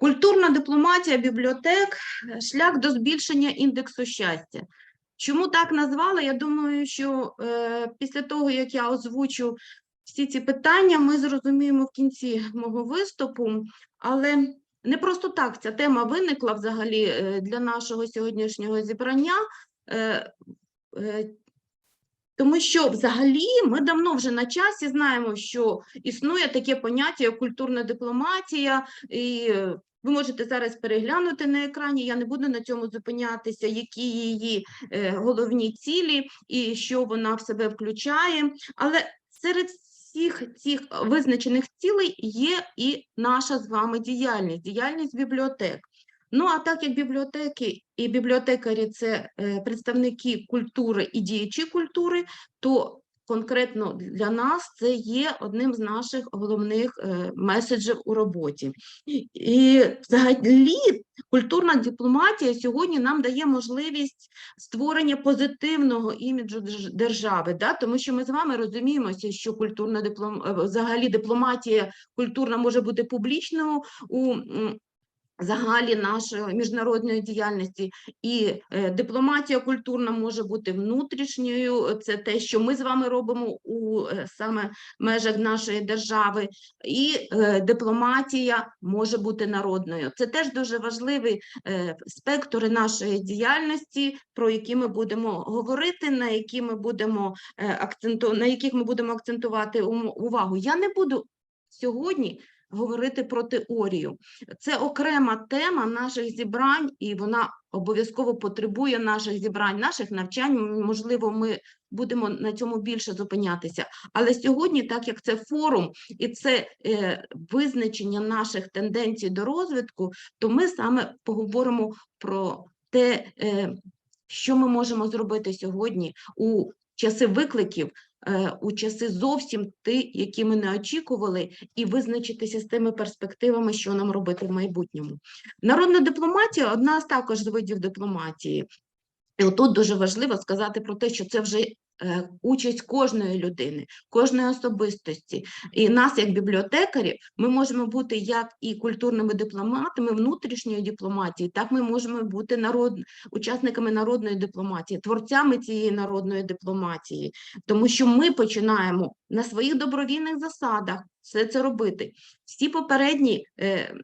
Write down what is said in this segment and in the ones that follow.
Культурна дипломатія бібліотек шлях до збільшення індексу щастя. Чому так назвала? Я думаю, що е, після того, як я озвучу всі ці питання, ми зрозуміємо в кінці мого виступу, але не просто так ця тема виникла взагалі е, для нашого сьогоднішнього зібрання. Е, е, тому що взагалі ми давно вже на часі знаємо, що існує таке поняття як культурна дипломатія, і ви можете зараз переглянути на екрані. Я не буду на цьому зупинятися, які її е, головні цілі і що вона в себе включає. Але серед всіх цих визначених цілей є і наша з вами діяльність, діяльність бібліотек. Ну а так як бібліотеки і бібліотекарі це е, представники культури і діячі культури, то конкретно для нас це є одним з наших головних е, меседжів у роботі. І взагалі культурна дипломатія сьогодні нам дає можливість створення позитивного іміджу держ- держави, да? тому що ми з вами розуміємося, що культурна диплом... е, взагалі дипломатія культурна може бути публічною у загалі нашої міжнародної діяльності, і е, дипломатія культурна може бути внутрішньою. Це те, що ми з вами робимо у е, саме межах нашої держави, і е, дипломатія може бути народною. Це теж дуже важливі спектри нашої діяльності, про які ми будемо говорити, на які ми будемо акценту, на яких ми будемо акцентувати увагу. Я не буду сьогодні говорити про теорію. Це окрема тема наших зібрань, і вона обов'язково потребує наших зібрань, наших навчань. Можливо, ми будемо на цьому більше зупинятися. Але сьогодні, так як це форум і це е, визначення наших тенденцій до розвитку, то ми саме поговоримо про те, е, що ми можемо зробити сьогодні у часи викликів. е, У часи зовсім ті, які ми не очікували, і визначитися з тими перспективами, що нам робити в майбутньому. Народна дипломатія одна з також з видів дипломатії. І отут дуже важливо сказати про те, що це вже участь кожної людини, кожної особистості. І нас, як бібліотекарів, ми можемо бути як і культурними дипломатами внутрішньої дипломатії, так ми можемо бути народ... учасниками народної дипломатії, творцями цієї народної дипломатії, тому що ми починаємо на своїх добровільних засадах все це робити. Всі попередні е,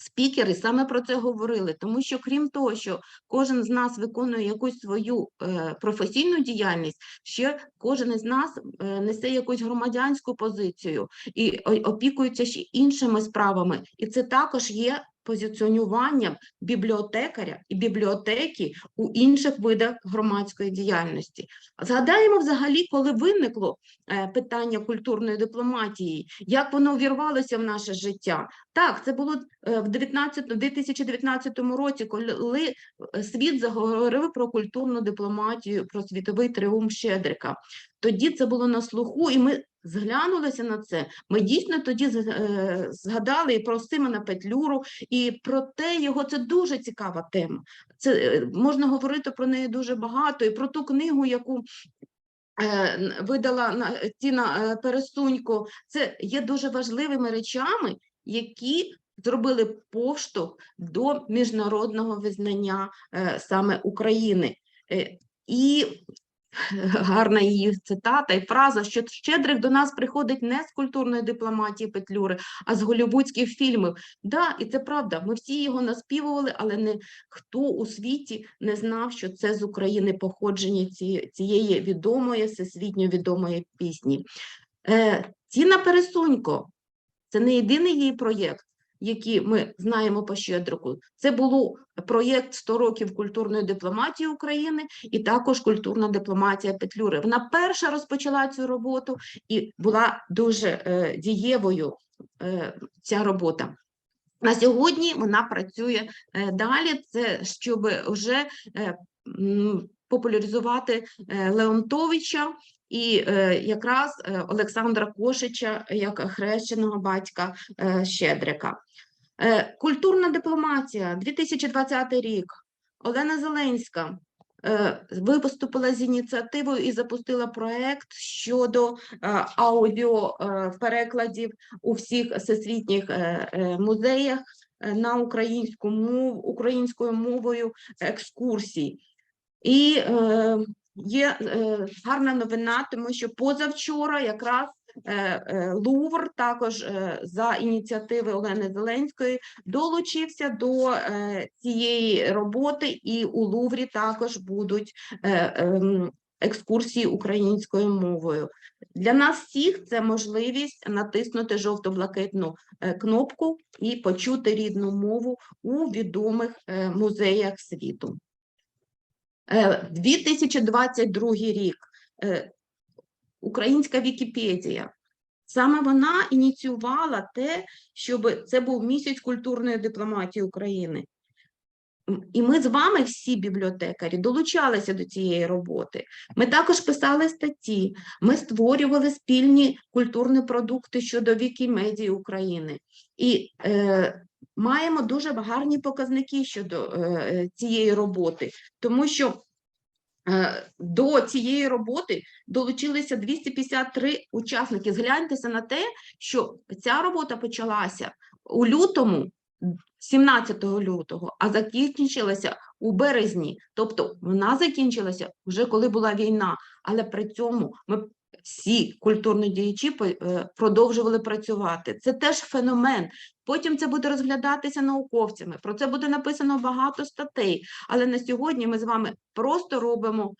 спікери саме про це говорили, тому що крім того, що кожен з нас виконує якусь свою е, професійну діяльність, ще кожен із нас е, несе якусь громадянську позицію і опікується ще іншими справами. І це також є позиціонуванням бібліотекаря і бібліотеки у інших видах громадської діяльності. Згадаємо взагалі, коли виникло е, питання культурної дипломатії, як воно увірвалося в наше життя. Так, це було е, в 19, 2019 році, коли е, світ заговорив про культурну дипломатію, про світовий тріумф Щедрика. Тоді це було на слуху, і ми зглянулися на це. Ми дійсно тоді е, згадали і про Симона Петлюру, і про те його це дуже цікава тема. Це е, можна говорити про неї дуже багато, і про ту книгу, яку е, видала на- Тіна Пересунько, це є дуже важливими речами, які зробили поштовх до міжнародного визнання саме України. І гарна її цитата і фраза, що Щедрик до нас приходить не з культурної дипломатії Петлюри, а з голівудських фільмів. Да, і це правда. Ми всі його наспівували, але не хто у світі не знав, що це з України походження ці, цієї відомої, всесвітньо відомої пісні. Е, Тіна Пересунько це не єдиний її проєкт, який ми знаємо по Щедрику. Це було проєкт «100 років культурної дипломатії України і також культурна дипломатія Петлюри. Вона перша розпочала цю роботу і була дуже е, дієвою е, ця робота. На сьогодні вона працює е, далі. Це щоб вже е, популяризувати е, Леонтовича і е, якраз е, Олександра Кошича як хрещеного батька е, Щедрика. Культурна дипломатія, 2020 рік. Олена Зеленська виступила з ініціативою і запустила проект щодо е, аудіо е, перекладів у всіх всесвітніх музеях на українську мову українською мовою екскурсій. І е, є е, гарна новина, тому що позавчора якраз е, е, Лувр, також е, за ініціативи Олени Зеленської, долучився до е, цієї роботи, і у Луврі також будуть е, ем, екскурсії українською мовою. Для нас всіх це можливість натиснути жовто-блакитну е, кнопку і почути рідну мову у відомих е, музеях світу. Е, 2022 рік. е, Українська Вікіпедія. Саме вона ініціювала те, щоб це був місяць культурної дипломатії України. І ми з вами, всі бібліотекарі, долучалися до цієї роботи. Ми також писали статті, ми створювали спільні культурні продукти щодо Вікімедії України. І е, маємо дуже гарні показники щодо е, цієї роботи, тому що е, до цієї роботи долучилися 253 учасники. Згляньтеся на те, що ця робота почалася у лютому, 17 лютого, а закінчилася у березні. Тобто вона закінчилася вже коли була війна, але при цьому ми всі культурні діячі е, продовжували працювати. Це теж феномен. Потім це буде розглядатися науковцями. Про це буде написано багато статей. Але на сьогодні ми з вами просто робимо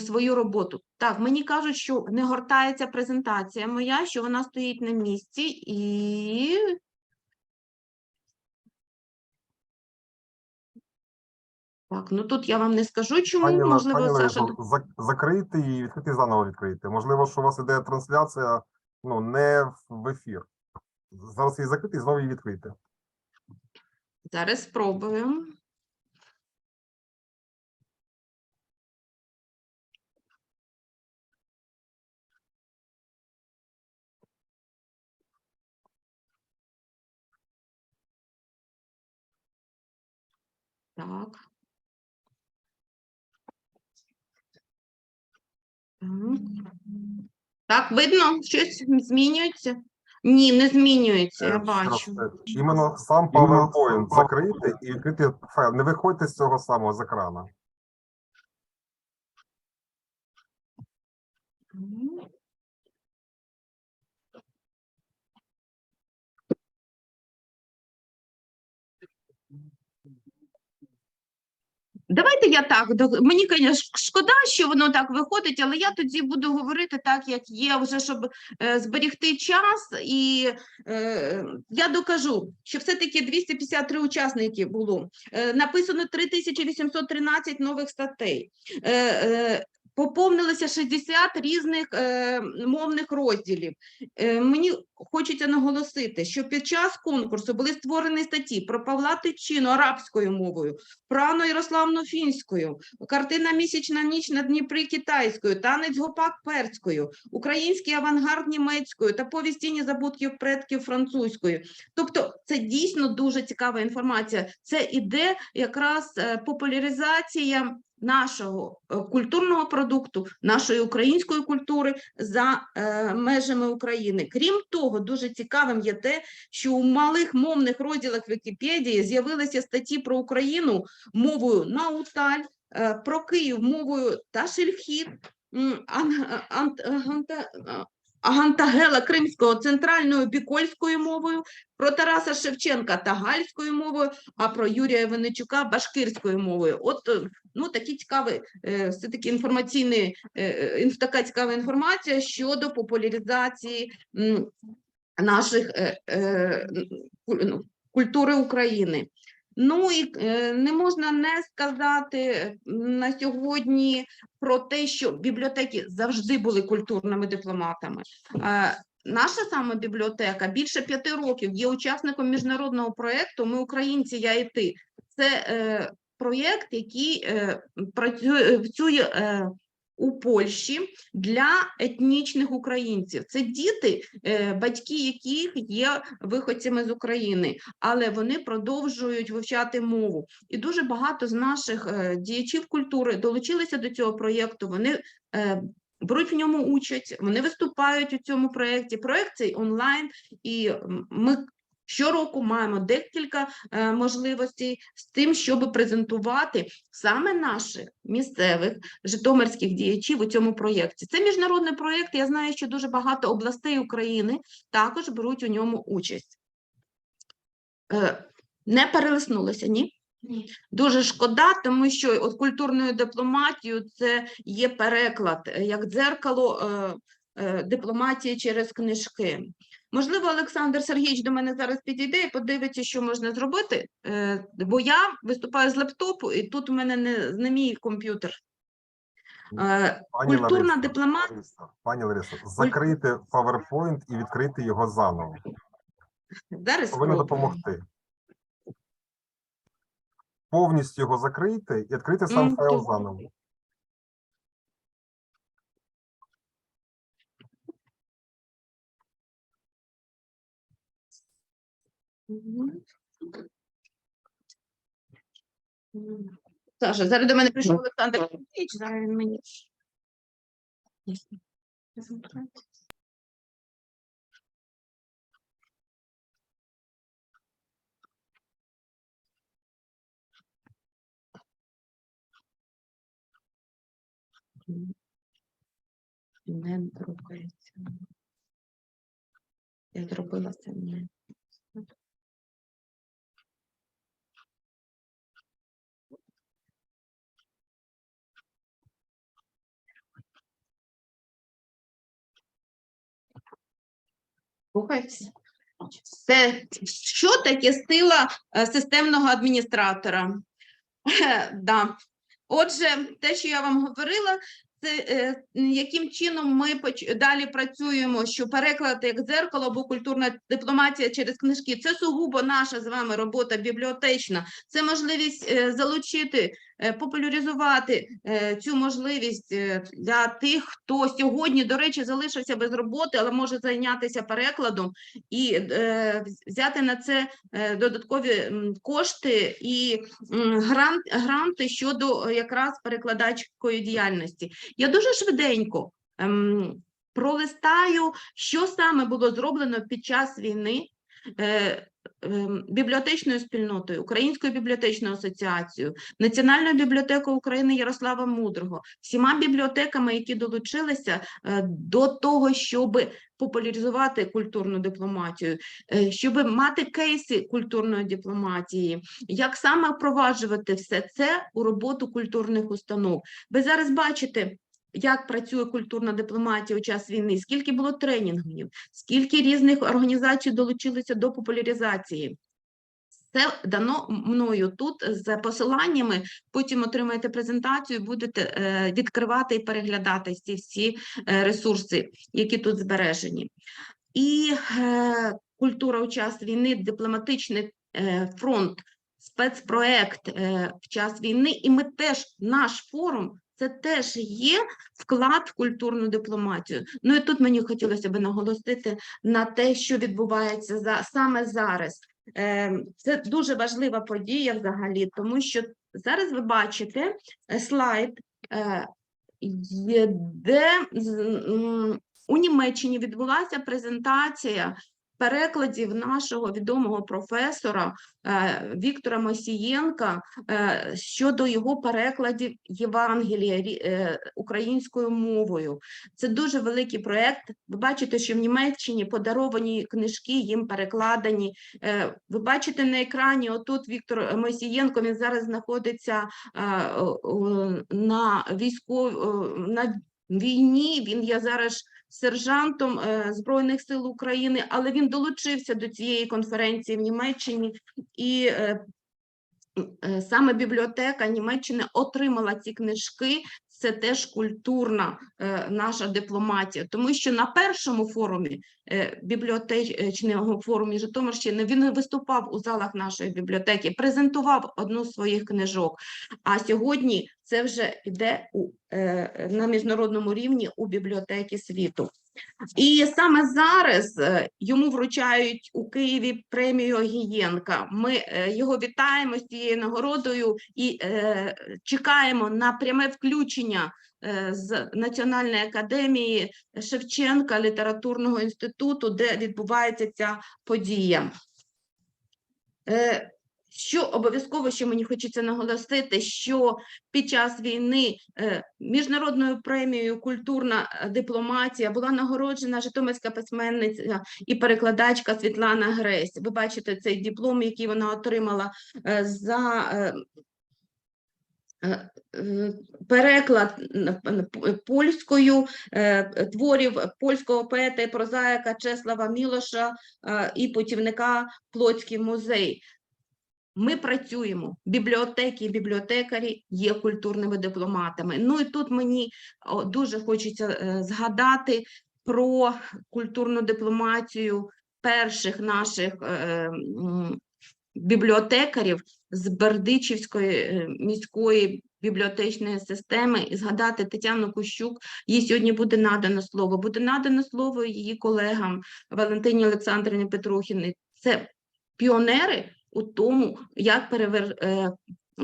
свою роботу. Так, мені кажуть, що не гортається презентація моя, що вона стоїть на місці і. Так, ну тут я вам не скажу, чому, Пані, можливо, пані Саша. Зак- закрити і відкрити заново відкрити. Можливо, що у вас іде трансляція ну, не в- в ефір. Зараз її закрити і знову її відкрити. Зараз спробуємо. Так. Так. Видно, щось змінюється? Ні, не змінюється, я Е, бачу. е, Іменно сам PowerPoint закрити і відкрити файл. Не виходьте з цього самого з екрана. Давайте я так. Мені, звісно, шкода, що воно так виходить, але я тоді буду говорити так, як є, вже щоб е, зберегти час. І е, я докажу, що все-таки 253 учасники було. Е, написано 3813 нових статей. Е, е, Поповнилося 60 різних е, мовних розділів. Е, мені хочеться наголосити, що під час конкурсу були створені статті про Павла Тичину арабською мовою, про Анну Ярославну фінською, картина Місячна ніч на Дніпрі китайською, танець гопак перською, український авангард німецькою та повістіні забутків предків французькою. Тобто, це дійсно дуже цікава інформація. Це іде якраз е, популяризація нашого е, культурного продукту, нашої української культури за е, межами України. Крім того, дуже цікавим є те, що у малих мовних розділах Вікіпедії з'явилися статті про Україну мовою Науталь, е, про Київ мовою Ташельхіт, Агантагела Кримського центральною бікольською мовою, про Тараса Шевченка тагальською мовою, а про Юрія Винничука башкирською мовою. От е, ну такі цікаві, е, все таки інформаційні, е, така цікава інформація щодо популяризації наших ну, культури України. Ну і е, не можна не сказати на сьогодні про те, що бібліотеки завжди були культурними дипломатами. Е, Наша саме бібліотека більше п'яти років є учасником міжнародного проєкту Ми українці, я і ти. Це е, проєкт, який працює у Польщі для етнічних українців. Це діти, е, батьки яких є виходцями з України, але вони продовжують вивчати мову. І дуже багато з наших е, діячів культури долучилися до цього проєкту. Вони е, беруть в ньому участь, вони виступають у цьому проєкті. Проєкт цей онлайн, і ми Щороку маємо декілька е, можливостей з тим, щоб презентувати саме наших місцевих житомирських діячів у цьому проєкті. Це міжнародний проєкт. Я знаю, що дуже багато областей України також беруть у ньому участь. Е, Не перелиснулося, ні? Ні. Дуже шкода, тому що от культурною дипломатією це є переклад, як дзеркало е, е, дипломатії через книжки. Можливо, Олександр Сергійович до мене зараз підійде і подивиться, що можна зробити, е, бо я виступаю з лептопу, і тут у мене не, не мій комп'ютер. Е, Пані Культурна Лариса, дипломатія. Лариса, Пані Лариса, закрийте PowerPoint і відкрити його заново. Зараз Повинно спробую. допомогти. Повністю його закрийте і відкрийте сам файл заново. Саша, зараз до мене прийшов Олександр Сергійович, зараз він мені. Не друкається. Я зробила це не. Рухається. Це що таке сила е, системного адміністратора? Да. Отже, те, що я вам говорила, це е, яким чином ми далі працюємо, що переклад як дзеркало або культурна дипломатія через книжки це сугубо наша з вами робота бібліотечна. Це можливість е, залучити, популяризувати е, цю можливість е, для тих, хто сьогодні, до речі, залишився без роботи, але може зайнятися перекладом і е, взяти на це е, додаткові кошти і грант, гранти щодо е, якраз перекладачської діяльності. Я дуже швиденько ем, пролистаю, що саме було зроблено під час війни. Ем, Бібліотечною спільнотою, Українською бібліотечною асоціацією, Національною бібліотекою України Ярослава Мудрого, всіма бібліотеками, які долучилися е, до того, щоб популяризувати культурну дипломатію, е, щоб мати кейси культурної дипломатії, як саме впроваджувати все це у роботу культурних установ. Ви зараз бачите, як працює культурна дипломатія у час війни, скільки було тренінгів, скільки різних організацій долучилися до популяризації. Це дано мною тут з посиланнями. Потім отримаєте презентацію, будете е, відкривати і переглядати ці всі е, ресурси, які тут збережені. І е, культура у час війни, дипломатичний фронт, спецпроект в час війни, і ми теж наш форум. Це теж є вклад в культурну дипломатію. Ну і тут мені хотілося б наголосити на те, що відбувається за саме зараз. Е, Це дуже важлива подія взагалі, тому що зараз ви бачите е, слайд, е, де у Німеччині відбулася презентація перекладів нашого відомого професора е, Віктора Мосієнка е, щодо його перекладів Євангелія е, українською мовою. Це дуже великий проект. Ви бачите, що в Німеччині подаровані книжки їм перекладені. Ви бачите на екрані, отут Віктор Мосієнко, він зараз знаходиться на військов... о, на війні. Він є зараз сержантом е, Збройних сил України, але він долучився до цієї конференції в Німеччині і е, е, саме бібліотека Німеччини отримала ці книжки. Це теж культурна е, наша дипломатія, тому що на першому форумі е, бібліотечного форумі Житомирщини він виступав у залах нашої бібліотеки, презентував одну з своїх книжок. А сьогодні це вже йде у, е, на міжнародному рівні у бібліотеки світу. І саме зараз йому вручають у Києві премію Огієнка. Ми його вітаємо з цією нагородою і е, чекаємо на пряме включення е, з Національної академії Шевченка літературного інституту, де відбувається ця подія. Е, Що обов'язково, що мені хочеться наголосити, що під час війни е, міжнародною премією Культурна дипломатія була нагороджена Житомирська письменниця і перекладачка Світлана Гресь. Ви бачите цей диплом, який вона отримала за переклад н- н- п- польською е, творів польського поета і прозаїка Чеслава Мілоша е, і путівника Плотський музей. Ми працюємо, бібліотеки і бібліотекарі є культурними дипломатами. Ну і тут мені дуже хочеться е, згадати про культурну дипломатію перших наших е, бібліотекарів з Бердичівської е, міської бібліотечної системи і згадати Тетяну Кущук. Їй сьогодні буде надано слово. Буде надано слово її колегам Валентині Олександрівні Петрухіни. Це піонери у тому, як перевер... е,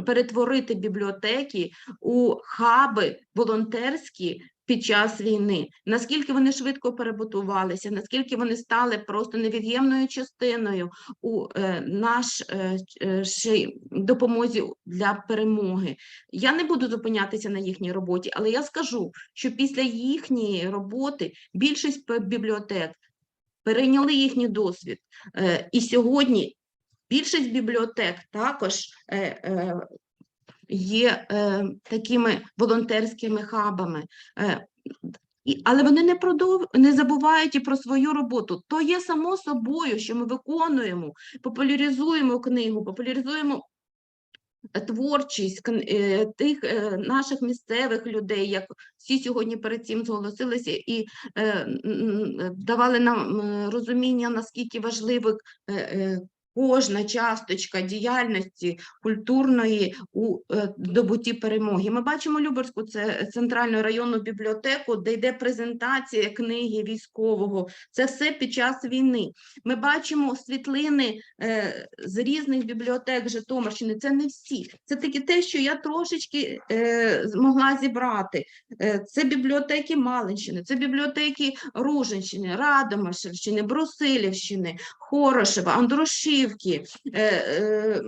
перетворити бібліотеки у хаби волонтерські під час війни. Наскільки вони швидко перебутувалися, наскільки вони стали просто невід'ємною частиною у е, наш е, е, допомозі для перемоги. Я не буду зупинятися на їхній роботі, але я скажу, що після їхньої роботи більшість бібліотек перейняли їхній досвід. І сьогодні більшість бібліотек також є е, такими волонтерськими хабами. Е, але вони не продов... не забувають і про свою роботу. То є само собою, що ми виконуємо, популяризуємо книгу, популяризуємо творчість е, тих е, наших місцевих людей, як всі сьогодні перед цим зголосилися і е, давали нам розуміння, наскільки важливо е, кожна часточка діяльності культурної у е, добутті перемоги. Ми бачимо Люберську, це центральну районну бібліотеку, де йде презентація книги військового. Це все під час війни. Ми бачимо світлини е, з різних бібліотек Житомирщини. Це не всі. Це тільки те, що я трошечки е, змогла зібрати. Це бібліотеки Малинщини, це бібліотеки Руженщини, Радомишльщини, Брусилівщини, Хорошева, Андрушівки. Е, е,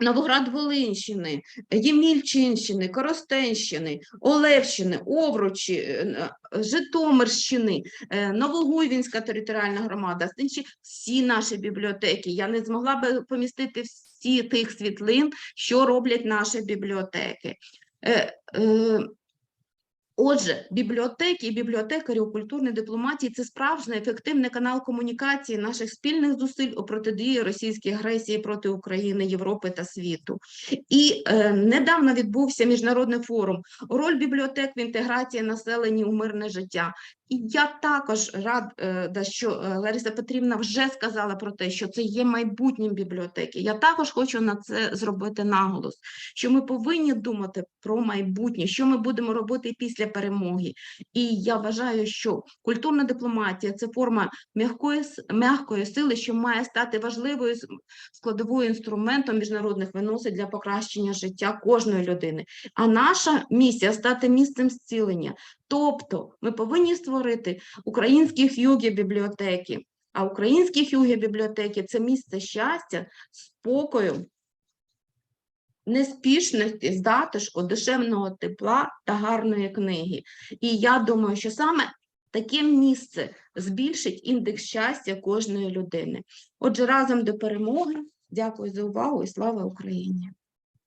Новоград-Волинщини, Ємільчинщини, Коростенщини, Олевщини, Овручі, е, Житомирщини, Новогуйвінська територіальна громада, інші всі наші бібліотеки. Я не змогла би помістити всі тих світлин, що роблять наші бібліотеки. Отже, бібліотеки і бібліотекарі у культурній дипломатії це справжній ефективний канал комунікації наших спільних зусиль у протидії російській агресії проти України, Європи та світу. І е, недавно відбувся міжнародний форум роль бібліотек в інтеграції населення у мирне життя. І я також рада, що е, Лариса Петрівна вже сказала про те, що це є майбутнім бібліотеки. Я також хочу на це зробити наголос, що ми повинні думати про майбутнє, що ми будемо робити після перемоги. І я вважаю, що культурна дипломатія це форма м'якої м'якої сили, що має стати важливою складовою інструментом міжнародних виносин для покращення життя кожної людини. А наша місія стати місцем зцілення. Тобто ми повинні створити українські хюгі бібліотеки. А українські хюгі бібліотеки це місце щастя, спокою, неспішності, затишку, душевного тепла та гарної книги. І я думаю, що саме таке місце збільшить індекс щастя кожної людини. Отже, разом до перемоги. Дякую за увагу і слава Україні!